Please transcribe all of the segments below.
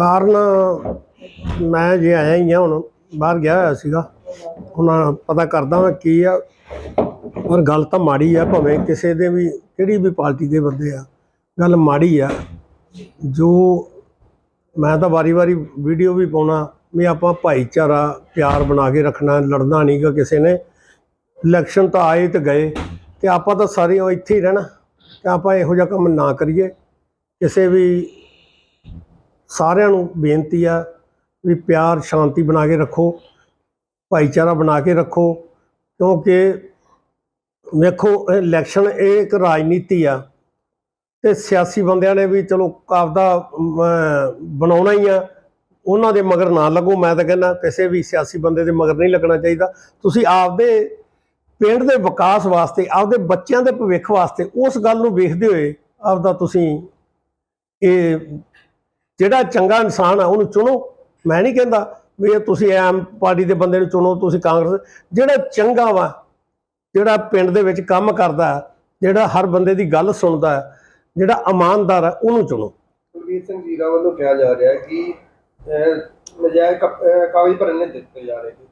ਕਾਰਨ ਮੈਂ ਜੇ ਆਇਆ ਹੀ ਆ ਹੁਣ, ਬਾਹਰ ਗਿਆ ਹੋਇਆ ਸੀਗਾ। ਹੁਣ ਪਤਾ ਕਰਦਾ ਮੈਂ ਕੀ ਆ, ਪਰ ਗੱਲ ਤਾਂ ਮਾੜੀ ਆ, ਭਾਵੇਂ ਕਿਸੇ ਦੇ ਵੀ, ਕਿਹੜੀ ਵੀ ਪਾਰਟੀ ਦੇ ਬੰਦੇ ਆ, ਗੱਲ ਮਾੜੀ ਆ। ਜੋ ਮੈਂ ਤਾਂ ਵਾਰੀ-ਵਾਰੀ ਵੀਡੀਓ ਵੀ ਪਾਉਣਾ, ਵੀ ਆਪਾਂ ਭਾਈਚਾਰਾ ਪਿਆਰ ਬਣਾ ਕੇ ਰੱਖਣਾ, ਲੜਨਾ ਨਹੀਂਗਾ ਕਿਸੇ ਨੇ। ਇਲੈਕਸ਼ਨ ਤਾਂ ਆਏ ਤੇ ਗਏ, ਤੇ ਆਪਾਂ ਤਾਂ ਸਾਰੇ ਉਹ ਇੱਥੇ ਹੀ ਰਹਿਣਾ, ਤੇ ਆਪਾਂ ਇਹੋ ਜਿਹਾ ਕੰਮ ਨਾ ਕਰੀਏ। ਕਿਸੇ ਵੀ ਸਾਰਿਆਂ ਨੂੰ ਬੇਨਤੀ ਆ ਵੀ ਪਿਆਰ, ਸ਼ਾਂਤੀ ਬਣਾ ਕੇ ਰੱਖੋ, ਭਾਈਚਾਰਾ ਬਣਾ ਕੇ ਰੱਖੋ, ਕਿਉਂਕਿ ਵੇਖੋ ਇਲੈਕਸ਼ਨ ਇਹ ਇੱਕ ਰਾਜਨੀਤੀ ਆ ਤੇ ਸਿਆਸੀ ਬੰਦਿਆਂ ਨੇ ਵੀ ਚਲੋ ਆਪਦਾ ਬਣਾਉਣਾ ਹੀ ਆ। ਉਹਨਾਂ ਦੇ ਮਗਰ ਨਾ ਲੱਗੋ, ਮੈਂ ਤਾਂ ਕਹਿੰਦਾ ਕਿਸੇ ਵੀ ਸਿਆਸੀ ਬੰਦੇ ਦੇ ਮਗਰ ਨਹੀਂ ਲੱਗਣਾ ਚਾਹੀਦਾ। ਤੁਸੀਂ ਆਪਦੇ ਪਿੰਡ ਦੇ ਵਿਕਾਸ ਵਾਸਤੇ, ਆਪਦੇ ਬੱਚਿਆਂ ਦੇ ਭਵਿੱਖ ਵਾਸਤੇ ਉਸ ਗੱਲ ਨੂੰ ਵੇਖਦੇ ਹੋਏ ਆਪਦਾ ਤੁਸੀਂ ਇਹ ਜਿਹੜਾ ਚੰਗਾ ਇਨਸਾਨ ਆ ਉਹਨੂੰ ਚੁਣੋ। ਮੈਂ ਨਹੀਂ ਕਹਿੰਦਾ ਵੀ ਇਹ ਤੁਸੀਂ ਆਮ ਪਾਰਟੀ ਦੇ ਬੰਦੇ ਨੂੰ ਚੁਣੋ ਤੁਸੀਂ ਕਾਂਗਰਸ। ਜਿਹੜਾ ਚੰਗਾ ਵਾ ਜਿਹੜਾ ਪਿੰਡ ਦੇ ਵਿੱਚ ਕੰਮ ਕਰਦਾ ਜਿਹੜਾ ਹਰ ਬੰਦੇ ਦੀ ਗੱਲ ਸੁਣਦਾ ਜਿਹੜਾ ਇਮਾਨਦਾਰ ਹੈ ਉਹਨੂੰ ਚੁਣੋ। ਕੁਲਵੀਰ ਸਿੰਘ ਜੀਰਾ ਵੱਲੋਂ ਕਿਹਾ ਜਾ ਰਿਹਾ ਕਿ ਨਜਾਇਜ਼ ਕਾਗਜ਼ ਭਰਨੇ ਦਿੱਤੇ ਜਾ ਰਹੇ ਨੇ।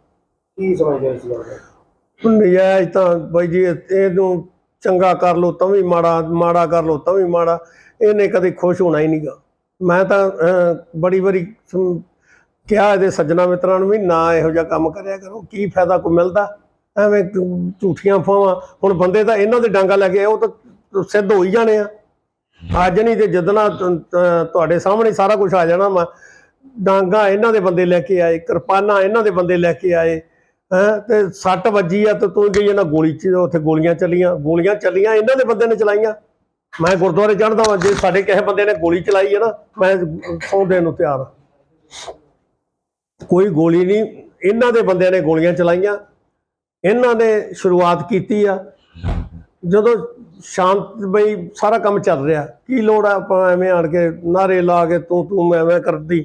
ਕੀ ਸਮਝਦੇ ਇਸ ਗੱਲ ਦਾ ਨਜਾਇਜ਼ ਤਾਂ ਬਾਈ ਜੀ ਇਹ- ਇਹਨੂੰ ਚੰਗਾ ਕਰ ਲੋ ਤਾਂ ਵੀ ਮਾੜਾ ਮਾੜਾ ਕਰ ਲੋ ਤਾਂ ਵੀ ਮਾੜਾ। ਇਹਨੇ ਕਦੇ ਖੁਸ਼ ਹੋਣਾ ਹੀ ਨਹੀਂਗਾ ਮੈਂ ਤਾਂ ਅਹ, ਬੜੀ ਵਾਰੀ ਕਿਹਾ ਇਹਦੇ ਸੱਜਣਾ ਮਿੱਤਰਾਂ ਨੂੰ ਵੀ ਨਾ ਇਹੋ ਜਿਹਾ ਕੰਮ ਕਰਿਆ ਕਰੋ ਕੀ ਫਾਇਦਾ ਕੋ ਮਿਲਦਾ? ਐਵੇਂ ਝੂਠੀਆਂ ਫਾਵਾਂ ਹੁਣ ਬੰਦੇ ਤਾਂ ਇਹਨਾਂ ਦੇ ਡਾਂਗਾ ਲੈ ਕੇ ਆਏ, ਉਹ ਤਾਂ ਸਿੱਧ ਹੋ ਹੀ ਜਾਣੇ ਆ। ਅੱਜ ਨਹੀਂ ਤੇ ਜਦਨਾ ਤੁਹਾਡੇ ਸਾਹਮਣੇ ਸਾਰਾ ਕੁਝ ਆ ਜਾਣਾ ਵਾ। ਡਾਂਗਾ ਇਹਨਾਂ ਦੇ ਬੰਦੇ ਲੈ ਕੇ ਆਏ ਕਿਰਪਾਨਾਂ ਇਹਨਾਂ ਦੇ ਬੰਦੇ ਲੈ ਕੇ ਆਏ ਹੈਂ ਤੇ ਸੱਟ ਵੱਜੀ ਆ ਤੇ ਤੂੰ ਗਈ ਇਹਨਾਂ ਗੋਲੀ ਚ ਉੱਥੇ ਗੋਲੀਆਂ ਚੱਲੀਆਂ ਗੋਲੀਆਂ ਚੱਲੀਆਂ ਇਹਨਾਂ ਦੇ ਬੰਦੇ ਨੇ ਚਲਾਈਆਂ। ਮੈਂ ਗੁਰਦੁਆਰੇ ਚੜ੍ਹਦਾ ਵਾਂ ਜੇ ਸਾਡੇ ਕਿਸੇ ਬੰਦੇ ਨੇ ਗੋਲੀ ਚਲਾਈ ਹੈ ਨਾ ਮੈਂ ਸੌਂ ਦੇਣ ਨੂੰ ਤਿਆਰ ਹਾਂ। ਕੋਈ ਗੋਲੀ ਨਹੀਂ ਇਹਨਾਂ ਦੇ ਬੰਦਿਆਂ ਨੇ ਗੋਲੀਆਂ ਚਲਾਈਆਂ ਇਹਨਾਂ ਨੇ ਸ਼ੁਰੂਆਤ ਕੀਤੀ ਆ। ਜਦੋਂ ਸ਼ਾਂਤ ਬਈ ਸਾਰਾ ਕੰਮ ਚੱਲ ਰਿਹਾ ਕੀ ਲੋੜ ਆ ਆਪਾਂ ਐਵੇਂ ਆਣ ਕੇ ਨਾਰੇ ਲਾ ਕੇ ਤੂੰ ਤੂੰ ਮੈਂ ਮੈਂ ਕਰਦੀ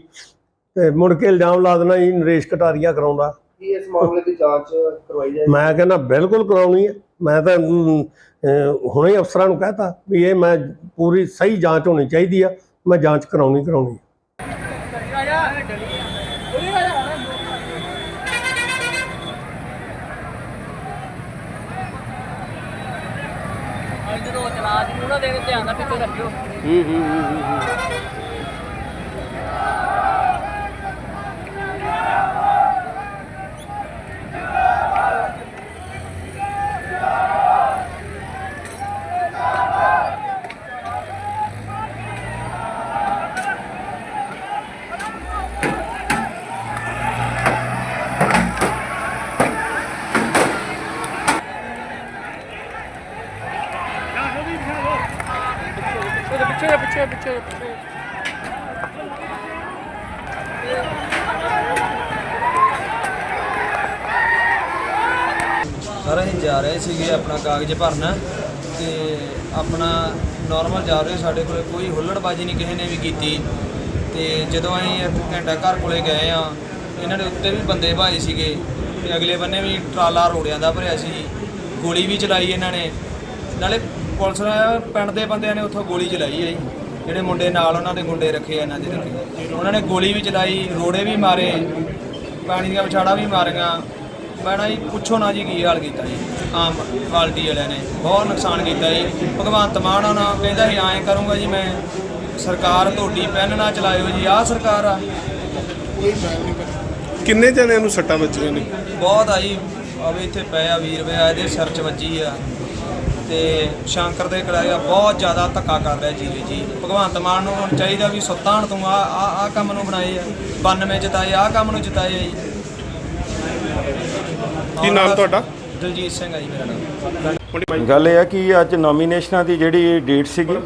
ਤੇ ਮੁੜ ਕੇ ਇਲਜ਼ਾਮ ਲਾ ਦੇਣਾ ਇਹ ਨਰੇਸ਼ ਕਟਾਰੀਆਂ ਕਰਾਉਂਦਾ। ਕੀ ਇਸ ਮਾਮਲੇ ਦੀ ਜਾਂਚ ਕਰਵਾਈ ਜਾਏ ਮੈਂ ਕਹਿੰਦਾ ਬਿਲਕੁਲ ਕਰਾਉਣੀ ਹੈ। ਮੈਂ ਤਾਂ ਹੁਣੇ ਹੀ ਅਫਸਰਾਂ ਨੂੰ ਕਹਤਾ ਵੀ ਇਹ ਮੈਂ ਪੂਰੀ ਸਹੀ ਜਾਂਚ ਹੋਣੀ ਚਾਹੀਦੀ ਆ ਮੈਂ ਜਾਂਚ ਕਰਾਉਣੀ ਕਰਾਉਣੀ ਜਦੋਂ ਚਲਾ ਜੀ ਉਹਨਾਂ ਦੇ ਧਿਆਨ ਨਾਲ ਪਿੱਛੇ ਰੱਖਿਓ। ਪਿੱਛੇ ਪਿੱਛੇ ਪਿੱਛੇ ਪਿੱਛੇ ਸਰ, ਅਸੀਂ ਜਾ ਰਹੇ ਸੀਗੇ ਆਪਣਾ ਕਾਗਜ਼ ਭਰਨ ਤੇ ਆਪਣਾ ਨਾਰਮਲ ਜਾ ਰਹੇ ਸਾਡੇ ਕੋਲੇ ਕੋਈ ਹੁੱਲੜਬਾਜੀ ਨਹੀਂ ਕਿਸੇ ਨੇ ਵੀ ਕੀਤੀ। ਤੇ ਜਦੋਂ ਅਸੀਂ ਇੱਕ ਘੰਟਾ ਘਰ ਕੋਲੇ ਗਏ ਆ ਇਹਨਾਂ ਦੇ ਉੱਤੇ ਵੀ ਬੰਦੇ ਭਾਈ ਸੀਗੇ ਤੇ ਅਗਲੇ ਬੰਨੇ ਵੀ ਟਰਾਲਾ ਰੋੜਿਆਂ ਦਾ ਭਰਿਆ ਸੀ। ਗੋਲੀ ਵੀ ਚਲਾਈ ਇਹਨਾਂ ਨੇ। ਨਾਲੇ ਪੁਲਿਸ ਨੇ ਪਿੰਡ ਦੇ ਬੰਦਿਆਂ ਨੇ ਉੱਥੋਂ ਗੋਲੀ ਚਲਾਈ ਹੈ ਜੀ। ਜਿਹੜੇ ਮੁੰਡੇ ਨਾਲ ਉਹਨਾਂ ਦੇ ਗੁੰਡੇ ਰੱਖੇ ਆ ਇਹਨਾਂ ਦੇ ਰੱਖੇ। ਉਹਨਾਂ ਨੇ ਗੋਲੀ ਵੀ ਚਲਾਈ ਰੋੜੇ ਵੀ ਮਾਰੇ ਪਾਣੀ ਦੀਆਂ ਵਿਛਾੜਾ ਵੀ ਮਾਰੀਆਂ। ਮੈਂ ਨਾ ਜੀ ਪੁੱਛੋ ਨਾ ਜੀ ਕੀ ਹਾਲ ਕੀਤਾ ਜੀ। ਆਮ ਪਾਰਟੀ ਵਾਲਿਆਂ ਨੇ ਬਹੁਤ ਨੁਕਸਾਨ ਕੀਤਾ ਜੀ। ਭਗਵੰਤ ਮਾਨ ਉਹਨਾਂ ਕਹਿੰਦਾ ਸੀ ਐਂ ਕਰੂੰਗਾ ਜੀ ਮੈਂ। ਸਰਕਾਰ ਤੁਹਾਡੀ ਪੈਨ ਨਾ ਚਲਾਇਓ ਜੀ। ਆਹ ਸਰਕਾਰ ਆ। ਕਿੰਨੇ ਜਣਿਆਂ ਨੂੰ ਸੱਟਾਂ ਵੱਜੀਆਂ ਨੇ? ਬਹੁਤ ਆ ਜੀ। ਆਵੇ ਇੱਥੇ ਪਏ ਆ ਵੀਰ ਵੇ ਆ ਇਹਦੇ ਸਿਰ 'ਚ ਵੱਜੀ ਆ। ਤੇ ਸ਼ੰਕਰ ਦੇ ਕੜਾਇਆ ਬਹੁਤ ਜ਼ਿਆਦਾ ਧੱਕਾ ਕਰ ਰਿਹਾ ਜੀ ਜੀ। ਭਗਵੰਤ ਮਾਨ ਨੂੰ ਹੁਣ ਚਾਹੀਦਾ ਵੀ ਸੁੱਤਾਣ ਤੋਂ ਆ ਆ ਆ ਕੰਮ ਨੂੰ ਬਣਾਏ ਆ। 92 ਜਿਤਾਏ ਆ ਕੰਮ ਨੂੰ ਜਿਤਾਏ ਆ ਜੀ। ਕੀ ਨਾਮ ਤੁਹਾਡਾ? ਦਲਜੀਤ ਸਿੰਘ ਆ ਜੀ ਮੇਰਾ ਨਾਮ। ਗੱਲ ਇਹ ਹੈ ਕਿ ਅੱਜ ਨੋਮੀਨੇਸ਼ਨਾਂ ਦੀ ਜਿਹੜੀ ਡੇਟ ਸੀਗੀ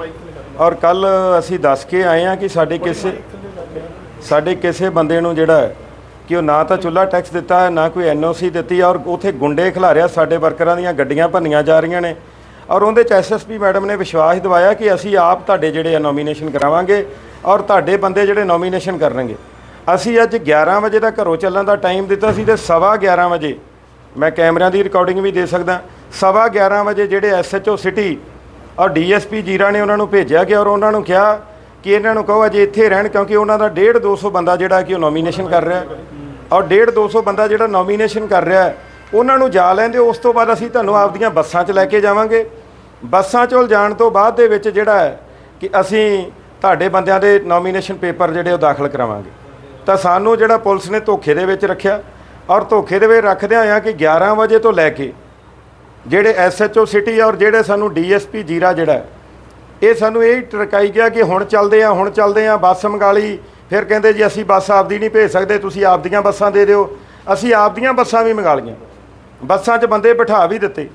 ਔਰ ਕੱਲ ਅਸੀਂ ਦੱਸ ਕੇ ਆਏ ਆ ਕਿ ਸਾਡੇ ਕਿਸੇ ਸਾਡੇ ਕਿਸੇ ਬੰਦੇ ਨੂੰ ਜਿਹੜਾ ਕਿ ਉਹ ਨਾ ਤਾਂ ਚੁੱਲਾ ਟੈਕਸ ਦਿੱਤਾ ਹੈ ਨਾ ਕੋਈ ਐਨਓਸੀ ਦਿੱਤੀ ਹੈ ਔਰ ਉਥੇ ਗੁੰਡੇ ਖਿਲਾਰਿਆ ਸਾਡੇ ਵਰਕਰਾਂ ਦੀਆਂ ਗੱਡੀਆਂ ਭੰਨੀਆਂ ਜਾ ਰਹੀਆਂ ਨੇ। ਔਰ ਉਹਦੇ ਚ ਐਸਐਸਪੀ ਮੈਡਮ ਨੇ ਵਿਸ਼ਵਾਸ ਦਿਵਾਇਆ ਕਿ ਅਸੀਂ ਆਪ ਤੁਹਾਡੇ ਜਿਹੜੇ ਆ ਨੋਮੀਨੇਸ਼ਨ ਕਰਾਵਾਂਗੇ ਔਰ ਤੁਹਾਡੇ ਬੰਦੇ ਜਿਹੜੇ ਨੋਮੀਨੇਸ਼ਨ ਕਰਨਗੇ ਅਸੀਂ ਅੱਜ 11 ਵਜੇ ਦਾ ਘਰੋਂ ਚੱਲਣ ਦਾ ਟਾਈਮ ਦਿੱਤਾ ਸੀ ਤੇ ਸਵਾ 11 ਵਜੇ, ਮੈਂ ਕੈਮਰਿਆਂ ਦੀ ਰਿਕਾਰਡਿੰਗ ਵੀ ਦੇ ਸਕਦਾ, ਸਵਾ 11 ਵਜੇ ਜਿਹੜੇ ਐਸਐਚਓ ਸਿਟੀ ਔਰ ਡੀਐਸਪੀ ਜੀਰਾ ਨੇ ਉਹਨਾਂ ਨੂੰ ਭੇਜਿਆ ਗਿਆ ਔਰ ਉਹਨਾਂ ਨੂੰ ਕਿਹਾ ਕਿ ਇਹਨਾਂ ਨੂੰ ਕਹੋ ਅਜੇ ਇੱਥੇ ਰਹਿਣ ਕਿਉਂਕਿ ਉਹਨਾਂ ਦਾ 1.5 200 ਬੰਦਾ ਜਿਹੜਾ ਕਿ ਉਹ ਨੋਮੀਨੇਸ਼ਨ ਕਰ ਰਿਹਾ ਹੈ। ਔਰ 1.5 200 ਬੰਦਾ ਜਿਹੜਾ ਨੋਮੀਨੇਸ਼ਨ ਕਰ ਰਿਹਾ ਉਹਨਾਂ ਨੂੰ ਜਾ ਲੈਂਦੇ ਉਸ ਤੋਂ ਬਾਅਦ ਅਸੀਂ ਤੁਹਾਨੂੰ ਆਪਦੀਆਂ ਬੱਸਾਂ 'ਚ ਲੈ ਕੇ ਜਾਵਾਂਗੇ ਬੱਸਾਂ 'ਚੋਂ ਜਾਣ ਤੋਂ ਬਾਅਦ ਦੇ ਵਿੱਚ ਜਿਹੜਾ ਹੈ ਕਿ ਅਸੀਂ ਤੁਹਾਡੇ ਬੰਦਿਆਂ ਦੇ ਨੋਮੀਨੇਸ਼ਨ ਪੇਪਰ ਜਿਹੜੇ ਉਹ ਦਾਖਲ ਕਰਾਵਾਂਗੇ। ਤਾਂ ਸਾਨੂੰ ਜਿਹੜਾ ਪੁਲਿਸ ਨੇ ਧੋਖੇ ਦੇ ਵਿੱਚ ਰੱਖਿਆ ਔਰ ਧੋਖੇ ਦੇ ਵਿੱਚ ਰੱਖਦਿਆਂ ਆ ਕਿ 11 ਵਜੇ ਤੋਂ ਲੈ ਕੇ ਜਿਹੜੇ ਐਸਐਚਓ ਸਿਟੀ ਔਰ ਜਿਹੜੇ ਸਾਨੂੰ ਡੀਐਸਪੀ ਜੀਰਾ ਜਿਹੜਾ ਇਹ ਸਾਨੂੰ ਇਹ ਟਰਕਾਈ ਗਿਆ ਕਿ ਹੁਣ ਚੱਲਦੇ ਆ, ਹੁਣ ਚੱਲਦੇ ਆ, ਬੱਸ ਮੰਗਾਲੀ ਫਿਰ ਕਹਿੰਦੇ ਜੀ ਅਸੀਂ ਬੱਸ ਆਪਦੀ ਨਹੀਂ ਭੇਜ ਸਕਦੇ, ਤੁਸੀਂ ਆਪਦੀਆਂ ਬੱਸਾਂ ਦੇ ਦਿਓ। ਅਸੀਂ ਆਪਦੀਆਂ ਬੱਸਾਂ ਵੀ ਮੰਗਾ ਲਈਆਂ। ਬੱਸਾਂ 'ਚ ਬੰਦੇ ਬਿਠਾ ਵੀ ਦਿੱਤੇ।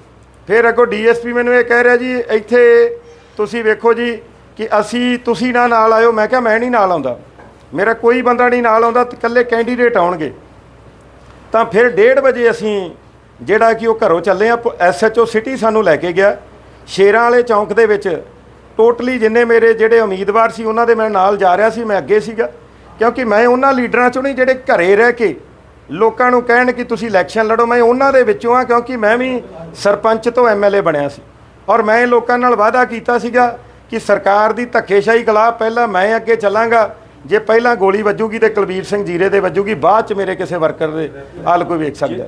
ਫਿਰ ਅੱਗੋਂ ਡੀਐਸਪੀ ਮੈਨੂੰ ਇਹ ਕਹਿ ਰਿਹਾ ਜੀ, ਇੱਥੇ ਤੁਸੀਂ ਵੇਖੋ ਜੀ ਕਿ ਅਸੀਂ, ਤੁਸੀਂ ਨਾ ਨਾਲ ਆਇਓ। ਮੈਂ ਕਿਹਾ ਮੈਂ ਨਹੀਂ ਨਾਲ ਆਉਂਦਾ। ਮੇਰਾ ਕੋਈ ਬੰਦਾ ਨਹੀਂ ਨਾਲ ਆਉਂਦਾ, ਇਕੱਲੇ ਕੈਂਡੀਡੇਟ ਆਉਣਗੇ। ਤਾਂ ਫਿਰ 1:30 ਵਜੇ ਅਸੀਂ ਜਿਹੜਾ ਕਿ ਉਹ ਘਰੋਂ ਚੱਲੇ ਆ ਐਸਐਚਓ ਸਿਟੀ ਸਾਨੂੰ ਲੈ ਕੇ ਗਿਆ। ਸ਼ੇਰਾਂ ਵਾਲੇ ਚੌਂਕ ਦੇ ਵਿੱਚ ਟੋਟਲੀ ਜਿੰਨੇ ਮੇਰੇ ਜਿਹੜੇ ਉਮੀਦਵਾਰ ਸੀ, ਉਹਨਾਂ ਦੇ ਮੈਂ ਨਾਲ ਜਾ ਰਿਹਾ ਸੀ, ਮੈਂ ਅੱਗੇ ਸੀਗਾ। ਕਿਉਂਕਿ ਮੈਂ ਉਹਨਾਂ ਲੀਡਰਾਂ ਚੋਂ ਨਹੀਂ, ਜਿਹੜੇ ਘਰੇ ਰਹਿ ਕੇ ਲੋਕਾਂ ਨੂੰ ਕਹਿਣ ਕਿ ਤੁਸੀਂ ਇਲੈਕਸ਼ਨ ਲੜੋ, ਮੈਂ ਉਹਨਾਂ ਦੇ ਵਿੱਚੋਂ ਆ ਕਿਉਂਕਿ ਮੈਂ ਵੀ ਸਰਪੰਚ ਤੋਂ ਐਮਐਲਏ ਬਣਿਆ ਸੀ। ਔਰ ਮੈਂ ਲੋਕਾਂ ਨਾਲ ਵਾਅਦਾ ਕੀਤਾ ਸੀਗਾ ਕਿ ਸਰਕਾਰ ਦੀ ਧੱਕੇਸ਼ਾਹੀ ਖਿਲਾਫ ਪਹਿਲਾਂ ਮੈਂ ਅੱਗੇ ਚੱਲਾਂਗਾ। ਜੇ ਪਹਿਲਾਂ ਗੋਲੀ ਵੱਜੂਗੀ ਤੇ ਕੁਲਬੀਰ ਸਿੰਘ ਜੀਰੇ ਦੇ ਵੱਜੂਗੀ, ਬਾਅਦ ਚ ਮੇਰੇ ਕਿਸੇ ਵਰਕਰ ਦੇ ਹਾਲ ਕੋਈ ਵੇਖ ਸਕਦਾ।